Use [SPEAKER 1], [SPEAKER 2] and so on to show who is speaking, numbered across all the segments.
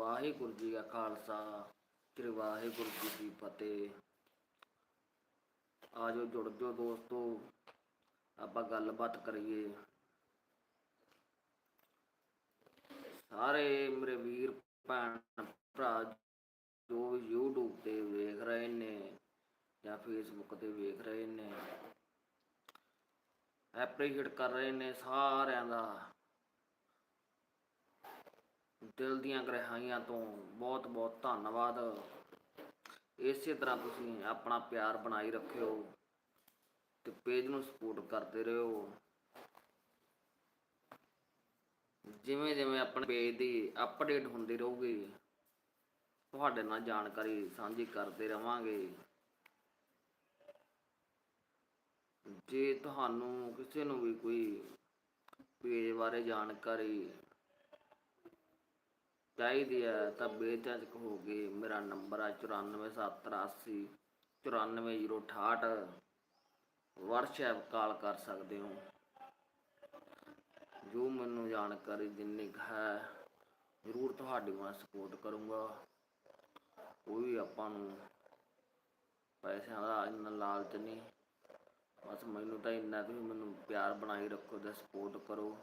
[SPEAKER 1] ਵਾਹਿਗੁਰੂ ਜੀ ਕਾ ਖਾਲਸਾ, ਸ੍ਰੀ ਵਾਹਿਗੁਰੂ ਜੀ ਕੀ ਫਤਿਹ। ਆਜੋ ਜੁੜ ਜਾਓ ਦੋਸਤੋ, ਆਪਾਂ ਗੱਲਬਾਤ ਕਰੀਏ। ਸਾਰੇ ਮੇਰੇ ਵੀਰ, ਭੈਣ, ਭਰਾ ਜੋ ਵੀ YouTube ਤੇ ਵੇਖ ਰਹੇ ਨੇ ਜਾਂ Facebook ਤੇ ਵੇਖ ਰਹੇ ਨੇ ਐਪਰੀਸ਼ੀਏਟ ਕਰ ਰਹੇ ਨੇ ਸਾਰਿਆਂ ਦਾ। ਦਿਲ ਦੀਆਂ ਗਹਿਰਾਈਆਂ ਤੋਂ ਬਹੁਤ ਬਹੁਤ ਧੰਨਵਾਦ। ਇਸੇ ਤਰ੍ਹਾਂ ਤੁਸੀਂ ਆਪਣਾ ਪਿਆਰ ਬਣਾਈ ਰੱਖਿਓ ਤੇ ਪੇਜ ਨੂੰ ਸਪੋਰਟ ਕਰਦੇ ਰਹੋ। ਜਿਵੇਂ ਜਿਵੇਂ ਆਪਣੇ ਪੇਜ ਦੀ ਅਪਡੇਟ ਹੁੰਦੀ ਰਹੂਗੀ, ਤੁਹਾਡੇ ਨਾਲ ਜਾਣਕਾਰੀ ਸਾਂਝੀ ਕਰਦੇ ਰਵਾਂਗੇ। ਜੇ ਤੁਹਾਨੂੰ ਕਿਸੇ ਨੂੰ ਵੀ ਕੋਈ ਪੇਜ ਬਾਰੇ ਜਾਣਕਾਰੀ ਚਾਹੀਦੀ ਹੈ ਤਾਂ ਬੇਝਿਜਕ ਹੋ ਕੇ ਮੇਰਾ ਨੰਬਰ ਹੈ 94783 94068 ਵਟਸਐਪ ਕਾਲ ਕਰ ਸਕਦੇ ਹੋ। ਜੋ ਮੈਨੂੰ ਜਾਣਕਾਰੀ ਜਿੰਨੀ ਕੁ ਹੈ, ਜ਼ਰੂਰ ਤੁਹਾਡੀ ਮੈਂ ਸਪੋਰਟ ਕਰੂੰਗਾ। ਕੋਈ ਆਪਾਂ ਨੂੰ ਪੈਸਿਆਂ ਦਾ ਇੰਨਾ ਲਾਲਚ ਨਹੀਂ। ਬਸ ਮੈਨੂੰ ਤਾਂ ਇੰਨਾ ਕਿ ਮੈਨੂੰ ਪਿਆਰ ਬਣਾਈ ਰੱਖੋ ਤੇ ਸਪੋਰਟ ਕਰੋ।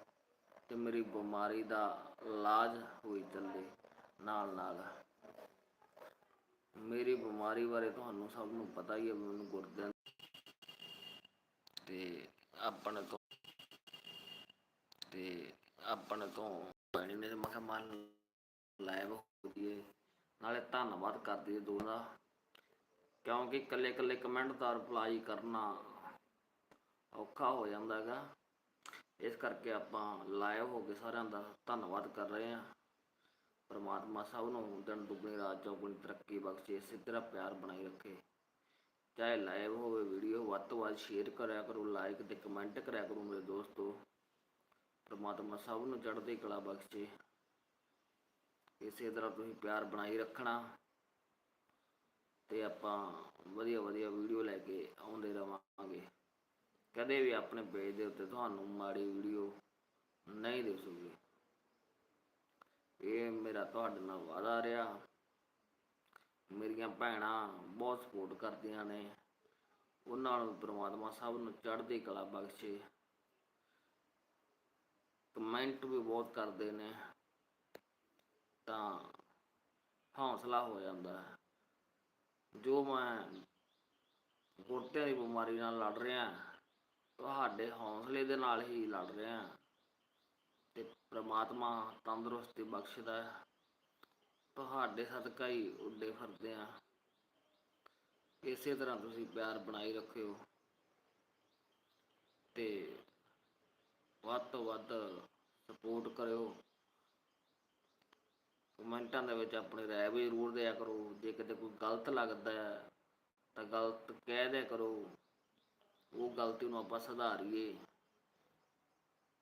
[SPEAKER 1] ਤੇ ਮੇਰੀ ਬਿਮਾਰੀ ਦਾ ਇਲਾਜ ਹੋਈ ਚੱਲੇ ਨਾਲ ਨਾਲ। ਮੇਰੀ ਬਿਮਾਰੀ ਬਾਰੇ ਤੁਹਾਨੂੰ ਸਭ ਨੂੰ ਪਤਾ ਹੀ ਹੈ, ਮੈਨੂੰ ਗੁਰਦਿਆਂ ਤੇ ਆਪਣੇ ਤੋਂ ਤੇ ਆਪਣੇ ਤੋਂ ਭੈਣੀ ਨੇ ਮੈਂ ਕਿਹਾ ਮਨ ਲਾਈਵ ਹੋ ਜੀਏ ਨਾਲੇ ਧੰਨਵਾਦ ਕਰਦੀ ਹੈ ਦੋ ਦਾ, ਕਿਉਂਕਿ ਇਕੱਲੇ ਇਕੱਲੇ ਕਮੈਂਟ ਦਾ ਰਿਪਲਾਈ ਕਰਨਾ ਔਖਾ ਹੋ ਜਾਂਦਾ ਹੈਗਾ। ਇਸ ਕਰਕੇ ਆਪਾਂ ਲਾਈਵ ਹੋ ਕੇ ਸਾਰਿਆਂ ਦਾ ਧੰਨਵਾਦ ਕਰ ਰਹੇ ਹਾਂ। ਪਰਮਾਤਮਾ ਸਭ ਨੂੰ ਦਿਨ ਦੁਗਣੀ, ਰਾਤ ਚੌਗਣੀ ਤਰੱਕੀ ਬਖਸ਼ੇ ਇਸੇ ਤਰ੍ਹਾਂ ਪਿਆਰ ਬਣਾਈ ਰੱਖੇ। ਚਾਹੇ ਲਾਈਵ ਹੋਵੇ ਵੀਡੀਓ ਵੱਧ ਤੋਂ ਵੱਧ ਸ਼ੇਅਰ ਕਰਿਆ ਕਰੋ ਲਾਈਕ ਤੇ ਕਮੈਂਟ ਕਰਿਆ ਕਰੋ ਮੇਰੇ ਦੋਸਤੋ। ਪਰਮਾਤਮਾ ਸਭ ਨੂੰ ਚੜ੍ਹਦੀ ਕਲਾ ਬਖਸ਼ੇ। ਇਸੇ ਤਰ੍ਹਾਂ ਤੁਸੀਂ ਪਿਆਰ ਬਣਾਈ ਰੱਖਣਾ। ਤੇ ਆਪਾਂ ਵਧੀਆ ਵਧੀਆ ਵੀਡੀਓ ਲੈ ਕੇ ਆਉਂਦੇ ਰਵਾਂਗੇ। ਕਦੇ ਵੀ ਆਪਣੇ ਪੇਜ ਦੇ ਉੱਤੇ ਤੁਹਾਨੂੰ ਮਾੜੀ ਵੀਡੀਓ ਨਹੀਂ ਦਿਸੂਗੀ ਇਹ ਮੇਰਾ ਤੁਹਾਡੇ ਨਾਲ ਵਾਅਦਾ ਰਿਹਾ। ਮੇਰੀਆਂ ਭੈਣਾਂ ਬਹੁਤ ਸਪੋਰਟ ਕਰਦੀਆਂ ਨੇ। ਉਹਨਾਂ ਨੂੰ ਪ੍ਰਮਾਤਮਾ ਸਭ ਨੂੰ ਚੜ੍ਹਦੀ ਕਲਾ ਬਖਸ਼ੇ। ਕਮੈਂਟ ਵੀ ਬਹੁਤ ਕਰਦੇ ਨੇ। ਤਾਂ ਹੌਸਲਾ ਹੋ ਜਾਂਦਾ ਹੈ। ਜੋ ਮੈਂ ਗੁਰਦਿਆਂ ਦੀ ਬਿਮਾਰੀ ਨਾਲ ਲੜ ਰਿਹਾ ਤੁਹਾਡੇ ਹੌਸਲੇ ਦੇ ਨਾਲ ਹੀ ਲੜ ਰਿਹਾ ਤੇ ਪ੍ਰਮਾਤਮਾ ਤੰਦਰੁਸਤੀ ਬਖਸ਼ਦਾ ਹੈ। ਤੁਹਾਡੇ ਸਦਕਾ ਹੀ ਉੱਡੇ ਫਿਰਦੇ ਆ ਇਸੇ ਤਰ੍ਹਾਂ ਤੁਸੀਂ ਪਿਆਰ ਬਣਾਈ ਰੱਖਿਓ। ਤੇ ਵੱਧ ਤੋਂ ਵੱਧ ਸਪੋਰਟ ਕਰਿਓ। ਕਮੈਂਟਾਂ ਦੇ ਵਿੱਚ ਆਪਣੀ ਰਾਏ ਵੀ ਜ਼ਰੂਰ ਦਿਆ ਕਰੋ। ਜੇ ਕਿਤੇ ਕੋਈ ਗਲਤ ਲੱਗਦਾ ਤਾਂ ਗਲਤ ਕਹਿ ਦਿਆ ਕਰੋ। ਗਲਤੀ ਨੂੰ ਆਪਾਂ ਸੁਧਾਰੀਏ।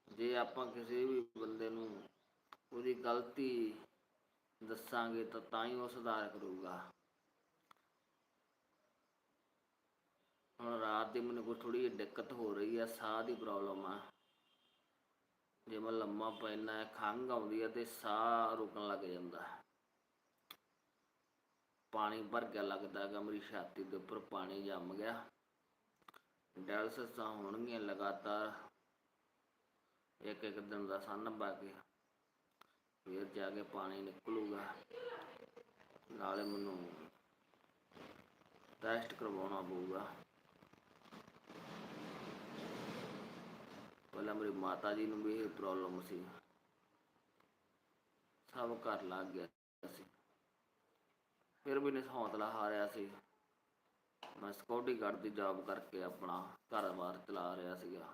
[SPEAKER 1] ਜੇ ਆਪਾਂ ਕਿਸੇ ਵੀ ਬੰਦੇ ਨੂੰ ਉਹਦੀ ਗਲਤੀ ਦੱਸਾਂਗੇ ਤਾਂ ਤਾਂ ਹੀ ਉਹ ਸੁਧਾਰ ਕਰੂਗਾ। ਹੁਣ ਰਾਤ ਦੀ ਮੈਨੂੰ ਕੋਈ ਥੋੜੀ ਜਿਹੀ ਦਿੱਕਤ ਹੋ ਰਹੀ ਹੈ ਸਾਹ ਦੀ ਪ੍ਰੋਬਲਮ ਆ। ਜੇ ਮੈਂ ਲੰਮਾ ਪੈਣਾ, ਖੰਘ ਆਉਂਦੀ ਹੈ ਤੇ ਸਾਹ ਰੁਕਣ ਲੱਗ ਜਾਂਦਾ। ਪਾਣੀ ਭਰ ਗਿਆ ਲੱਗਦਾ ਹੈਗਾ, ਮੇਰੀ ਛਾਤੀ ਦੇ ਉੱਪਰ ਪਾਣੀ ਜੰਮ ਗਿਆ। ਡਾਇਲਸਿਸਾਂ ਹੋਣਗੀਆਂ ਲਗਾਤਾਰ। ਇੱਕ ਇੱਕ ਦਿਨ ਦਾ ਸੰਨ ਪਾ ਕੇ ਫਿਰ ਜਾ ਕੇ ਪਾਣੀ ਨਿਕਲੂਗਾ। ਨਾਲੇ ਮੈਨੂੰ ਟੈਸਟ ਕਰਵਾਉਣਾ ਪਊਗਾ। ਪਹਿਲਾਂ ਮੇਰੀ ਮਾਤਾ ਜੀ ਨੂੰ ਵੀ ਇਹ ਪ੍ਰੋਬਲਮ ਸੀ। ਸਭ ਘਰ ਲੱਗ ਗਿਆ ਸੀ। ਫਿਰ ਵੀ ਨਹੀਂ ਹੌਸਲਾ ਹਾਰਿਆ ਸੀ। ਮੈਂ ਸਿਕਿਉਰਿਟੀ ਗਾਰਡ ਦੀ ਜੌਬ ਕਰਕੇ ਆਪਣਾ ਘਰ-ਬਾਰ ਚਲਾ ਰਿਹਾ ਸੀਗਾ।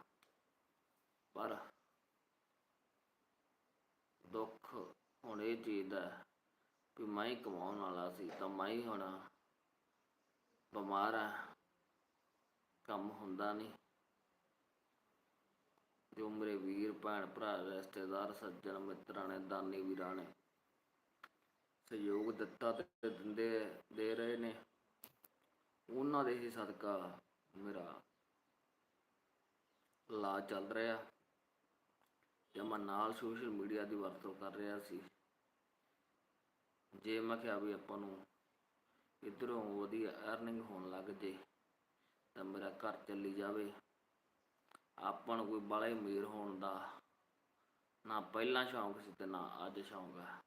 [SPEAKER 1] ਪਰ ਦੁੱਖ ਹੁਣ ਇਹ ਚੀਜ਼ ਦਾ ਹੈ ਵੀ ਮੈਂ ਹੀ ਕਮਾਉਣ ਵਾਲਾ ਸੀ ਤਾਂ ਮੈਂ ਹੀ ਹੁਣ ਬਿਮਾਰ ਆ ਕੰਮ ਹੁੰਦਾ ਨਹੀਂ। ਜੋ ਮੇਰੇ ਵੀਰ, ਭੈਣ ਭਰਾ, ਰਿਸ਼ਤੇਦਾਰ, ਸੱਜਣ, ਮਿੱਤਰਾਂ ਨੇ, ਦਾਨੀ ਵੀਰਾਂ ਨੇ ਸਹਿਯੋਗ ਦਿੱਤਾ ਤੇ ਦਿੰਦੇ, ਦੇ ਰਹੇ ਨੇ। ਉਹਨਾਂ ਦੇ ਹੀ ਸਦਕਾ ਮੇਰਾ ਇਲਾਜ ਚੱਲ ਰਿਹਾ। ਤੇ ਮੈਂ ਨਾਲ ਸੋਸ਼ਲ ਮੀਡੀਆ ਦੀ ਵਰਤੋਂ ਕਰ ਰਿਹਾ ਸੀ, ਜੇ ਮੈਂ ਕਿਹਾ ਵੀ ਆਪਾਂ ਨੂੰ ਇਧਰੋਂ ਵਧੀਆ ਅਰਨਿੰਗ ਹੋਣ ਲੱਗ ਜੇ, ਤਾਂ ਮੇਰਾ ਘਰ ਚੱਲੀ ਜਾਵੇ। ਆਪਾਂ ਨੂੰ ਕੋਈ ਬਾਲਾ ਹੀ ਅਮੀਰ ਹੋਣ ਦਾ ਨਾ ਪਹਿਲਾਂ ਸ਼ੌਂਕ ਸੀ ਤੇ ਨਾ ਅੱਜ ਸ਼ੌਂਕ ਹੈ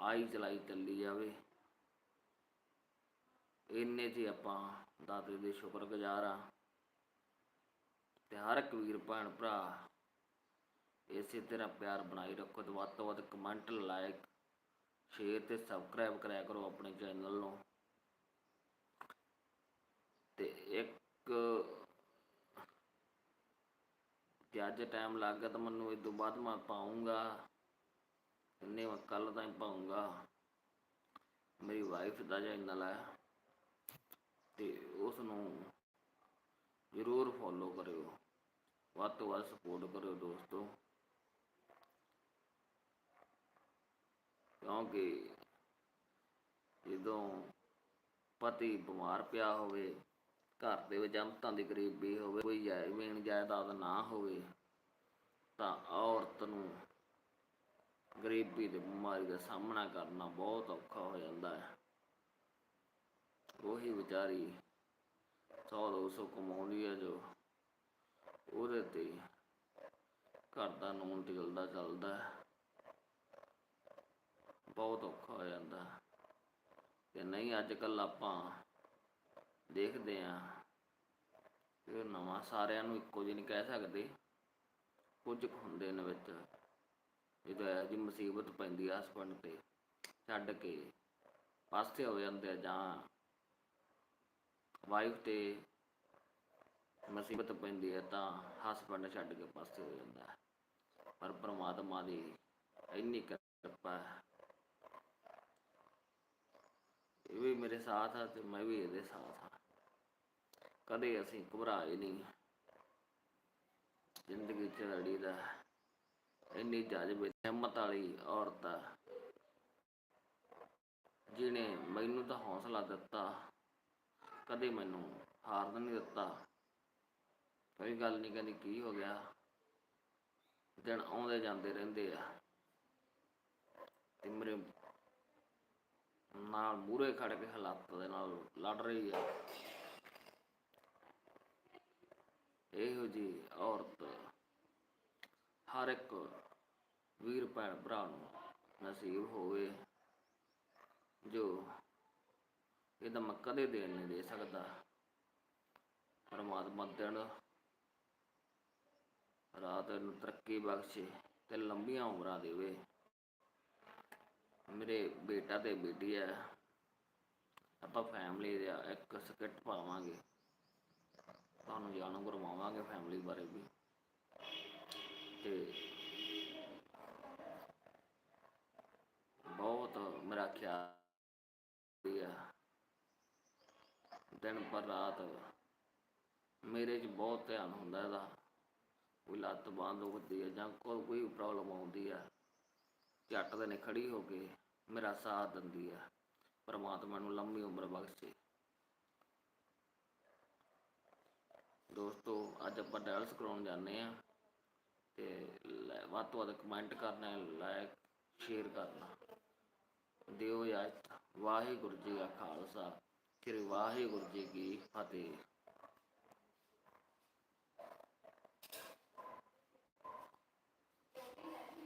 [SPEAKER 1] ਆਈ ਚਲਾਈ ਚੱਲੀ ਜਾਵੇ। ਇੰਨੇ 'ਚ ਆਪਾਂ ਦਾਤੇ ਦੇ ਸ਼ੁਕਰਗੁਜ਼ਾਰ ਆ ਤੇ ਹਰ ਇੱਕ ਵੀਰ, ਭੈਣ, ਭਰਾ ਇਸੇ ਤਰ੍ਹਾਂ ਪਿਆਰ ਬਣਾਈ ਰੱਖੋ ਤੇ ਵੱਧ ਤੋਂ ਵੱਧ ਕਮੈਂਟ ਲਾਈਕ ਸ਼ੇਅਰ ਤੇ ਸਬਸਕ੍ਰਾਈਬ ਕਰਿਆ ਕਰੋ ਆਪਣੇ ਚੈਨਲ ਨੂੰ। ਤੇ ਇੱਕ ਜੇ ਅੱਜ ਟਾਈਮ ਲੱਗ ਗਿਆ ਤਾਂ ਮੈਨੂੰ ਇਸ ਤੋਂ ਬਾਅਦ ਮੈਂ ਪਾਉਂਗਾ ਇੰਨੇ ਮੈਂ ਕੱਲ ਤਾਂ ਪਾਉਂਗਾ ਮੇਰੀ ਵਾਈਫ ਦਾ ਚੈਨਲ ਹੈ ਤੇ ਉਸ ਨੂੰ ਜ਼ਰੂਰ ਫੋਲੋ ਕਰਿਓ। ਵੱਧ ਤੋਂ ਵੱਧ ਸਪੋਰਟ ਕਰਿਓ ਦੋਸਤੋ। ਕਿਉਂਕਿ ਜਦੋਂ ਪਤੀ ਬਿਮਾਰ ਪਿਆ ਹੋਵੇ, ਘਰ ਦੇ ਵਿੱਚ ਅੰਤਾਂ ਦੀ ਗਰੀਬੀ ਹੋਵੇ, ਕੋਈ ਜ਼ਮੀਨ ਜਾਇਦਾਦ ਨਾ ਹੋਵੇ, ਤਾਂ ਔਰਤ ਨੂੰ ਗਰੀਬੀ ਤੇ ਬਿਮਾਰੀ ਦਾ ਸਾਹਮਣਾ ਕਰਨਾ ਬਹੁਤ ਔਖਾ ਹੋ ਜਾਂਦਾ ਹੈ। ਉਹੀ ਵਿਚਾਰੀ ਸੌ ਦੋ ਸੌ ਕਮਾਉਂਦੀ ਹੈ ਜੋ ਉਹਦੇ ਤੇ ਘਰ ਦਾ ਨੂਨ ਟਿਕਲਦਾ ਚੱਲਦਾ ਬਹੁਤ ਔਖਾ ਹੋ ਜਾਂਦਾ ਤੇ ਨਹੀਂ ਅੱਜ ਕੱਲ ਆਪਾਂ ਦੇਖਦੇ ਆ ਇਹ ਨਵਾਂ ਸਾਰਿਆਂ ਨੂੰ ਇੱਕੋ ਜਿਹੀ ਨਹੀਂ ਕਹਿ ਸਕਦੇ। ਕੁਝ ਕੁ ਹੁੰਦੇ ਨੇ ਵਿੱਚ। ਜਦੋਂ ਇਹ ਜੀ ਮੁਸੀਬਤ ਪੈਂਦੀ ਆ ਹਸਬੰਡ ਤੇ। ਛੱਡ ਕੇ ਪਾਸੇ ਹੋ ਜਾਂਦੇ ਆ ਜਾਂ ਵਾਈਫ ਤੇ ਮੁਸੀਬਤ ਪੈਂਦੀ ਹੈ ਤਾਂ ਹਸਬੰਡ ਛੱਡ ਕੇ ਪਾਸੇ ਹੋ ਜਾਂਦਾ ਹੈ। ਪਰ ਪ੍ਰਮਾਤਮਾ ਦੀ ਇੰਨੀ ਕਿਰਪਾ ਹੈ। ਇਹ ਵੀ ਮੇਰੇ ਸਾਥ ਆ ਤੇ ਮੈਂ ਵੀ ਇਹਦੇ ਸਾਥ ਆ ਕਦੇ ਅਸੀਂ ਘਬਰਾਏ ਨਹੀਂ। ਜ਼ਿੰਦਗੀ ਚ ਲੜੀ ਦਾ ਇੰਨੀ ਜਜ਼ਬੇ, ਹਿੰਮਤ ਵਾਲੀ ਔਰਤ ਆ ਜਿਹਨੇ ਮੈਨੂੰ ਤਾਂ ਹੌਸਲਾ ਦਿੱਤਾ। ਕਦੇ ਮੈਨੂੰ ਹਾਰ ਨਹੀਂ ਦਿੱਤਾ। ਕੋਈ ਗੱਲ ਨਹੀਂ, ਕਹਿੰਦੀ ਕੀ ਹੋ ਗਿਆ? ਦਿਨ ਆਉਂਦੇ ਜਾਂਦੇ ਰਹਿੰਦੇ ਆ। ਤੇ ਮੇਰੇ ਨਾਲ ਮੂਰੇ ਖੜ ਕੇ ਹਾਲਾਤ ਦੇ ਨਾਲ ਲੜ ਰਹੀ ਆ। ਇਹੋ ਜੀ ਔਰਤ ਹਰ ਇੱਕ ਵੀਰ ਭੈਣ ਭਰਾ ਨੂੰ ਨਸੀਬ ਹੋਵੇ, ਜੋ ਇਹਦਾ ਮੈਂ ਕਦੇ ਦੇਣ ਨਹੀਂ ਦੇ ਸਕਦਾ। ਪਰਮਾਤਮਾ ਦਿਨ, ਰਾਤ ਨੂੰ ਤਰੱਕੀ ਬਖਸ਼ੇ ਤੇ ਲੰਬੀਆਂ ਉਮਰਾਂ ਦੇਵੇ। ਮੇਰੇ ਬੇਟਾ ਤੇ ਬੇਟੀ ਹੈ। ਆਪਾਂ ਫੈਮਿਲੀ ਦਾ ਇੱਕ ਸਕਿੱਟ ਪਾਵਾਂਗੇ। ਤੁਹਾਨੂੰ ਜਾਣੂ ਕਰਵਾਵਾਂਗੇ ਫੈਮਿਲੀ ਬਾਰੇ ਵੀ। ਤੇ ਬਹੁਤ ਮੇਰਾ ਖਿਆਲ ਵੀ ਆ ਦਿਨ ਪਰ ਰਾਤ ਮੇਰੇ 'ਚ ਬਹੁਤ ਧਿਆਨ ਹੁੰਦਾ ਇਹਦਾ। ਕੋਈ ਲੱਤ ਬਾਂਹ ਦੁਖਦੀ ਹੈ ਜਾਂ ਕੋਈ ਪ੍ਰੋਬਲਮ ਆਉਂਦੀ ਹੈ ਝੱਟ ਦੇ ਨੇ ਖੜੀ ਹੋ ਕੇ ਮੇਰਾ ਸਾਥ ਦਿੰਦੀ ਹੈ ਪਰਮਾਤਮਾ ਨੂੰ ਲੰਮੀ ਉਮਰ ਬਖਸ਼ੇ। ਦੋਸਤੋ, ਅੱਜ ਆਪਾਂ ਡਾਇਲਸ ਕਰਾਉਣ ਜਾਂਦੇ ਆ ਤੇ ਵੱਧ ਤੋਂ ਵੱਧ ਕਮੈਂਟ ਕਰਨਾ ਲਾਇਕ ਸ਼ੇਅਰ ਕਰਨਾ। ਦਿਓ ਇਜਾਜ਼ਤ ਵਾਹਿਗੁਰੂ ਜੀ ਕਾ ਖਾਲਸਾ। ਸ੍ਰੀ ਵਾਹਿਗੁਰੂ ਜੀ ਕੀ ਫਤਿਹ।